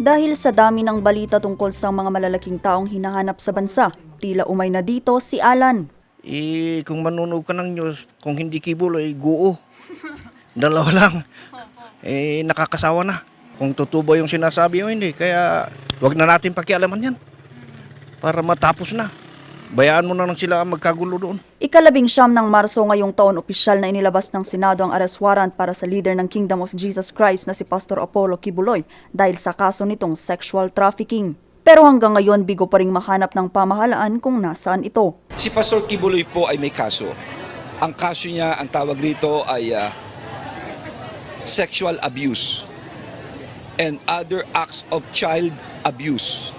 Dahil sa dami ng balita tungkol sa mga malalaking taong hinahanap sa bansa, tila umay na dito si Alan. Eh, kung manunog ka ng news, kung hindi kibulo, eh, guo. Dalawa lang. Eh, nakakasawa na. Kung tutubo yung sinasabi o hindi. Kaya, wag na natin pakialaman yan. Para matapos na. Bayaan mo na lang sila magkagulo doon. Ikalabing siyam ng Marso ngayong taon opisyal na inilabas ng Senado ang arrest warrant para sa leader ng Kingdom of Jesus Christ na si Pastor Apollo Kibuloy dahil sa kaso nitong sexual trafficking. Pero hanggang ngayon bigo pa ring mahanap ng pamahalaan kung nasaan ito. Si Pastor Kibuloy po ay may kaso. Ang kaso niya, ang tawag rito ay ah, sexual abuse and other acts of child abuse.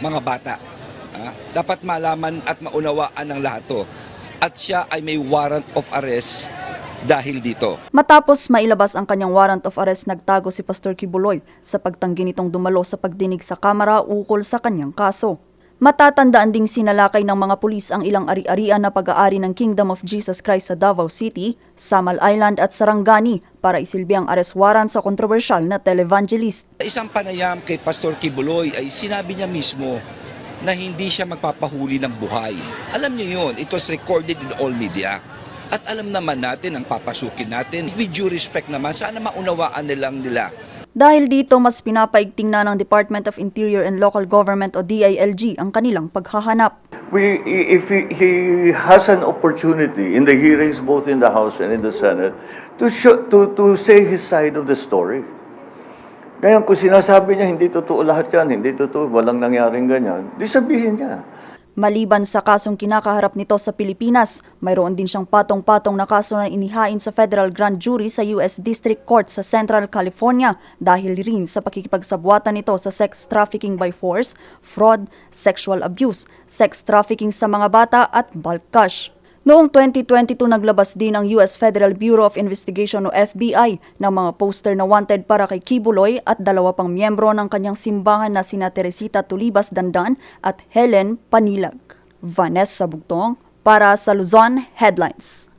Mga bata. Dapat malaman at maunawaan ng lahat to. At siya ay may warrant of arrest dahil dito. Matapos mailabas ang kanyang warrant of arrest, nagtago si Pastor Kibuloy sa pagtanggi nitong dumalo sa pagdinig sa kamera ukol sa kanyang kaso. Matatandaan ding sinalakay ng mga pulis ang ilang ari-arian na pag-aari ng Kingdom of Jesus Christ sa Davao City, Samal Island at Sarangani para isilbi ang arrest warrant sa kontrobersyal na televangelist. Isang panayam kay Pastor Kibuloy ay sinabi niya mismo na hindi siya magpapahuli ng buhay. Alam niyo yun, it was recorded in all media. At alam naman natin ang papasukin natin. With due respect naman, sana maunawaan nilang nila. Dahil dito, mas pinapaigting na ng Department of Interior and Local Government o DILG ang kanilang paghahanap. We, if he, he has an opportunity in the hearings both in the House and in the Senate to, show, to, to say his side of the story. Ngayon, kung sinasabi niya hindi totoo lahat yan, hindi totoo, walang nangyaring ganyan, di sabihin niya. Maliban sa kasong kinakaharap nito sa Pilipinas, mayroon din siyang patong-patong na kaso na inihain sa federal grand jury sa US District Court sa Central California dahil rin sa pakikipagsabwatan nito sa sex trafficking by force, fraud, sexual abuse, sex trafficking sa mga bata at bulk cash. Noong 2022 naglabas din ang US Federal Bureau of Investigation o FBI ng mga poster na wanted para kay Kibuloy at dalawa pang miyembro ng kanyang simbahan na sina Teresita Tulibas Dandan at Helen Panilag. Vanessa Bugtong para sa Luzon Headlines.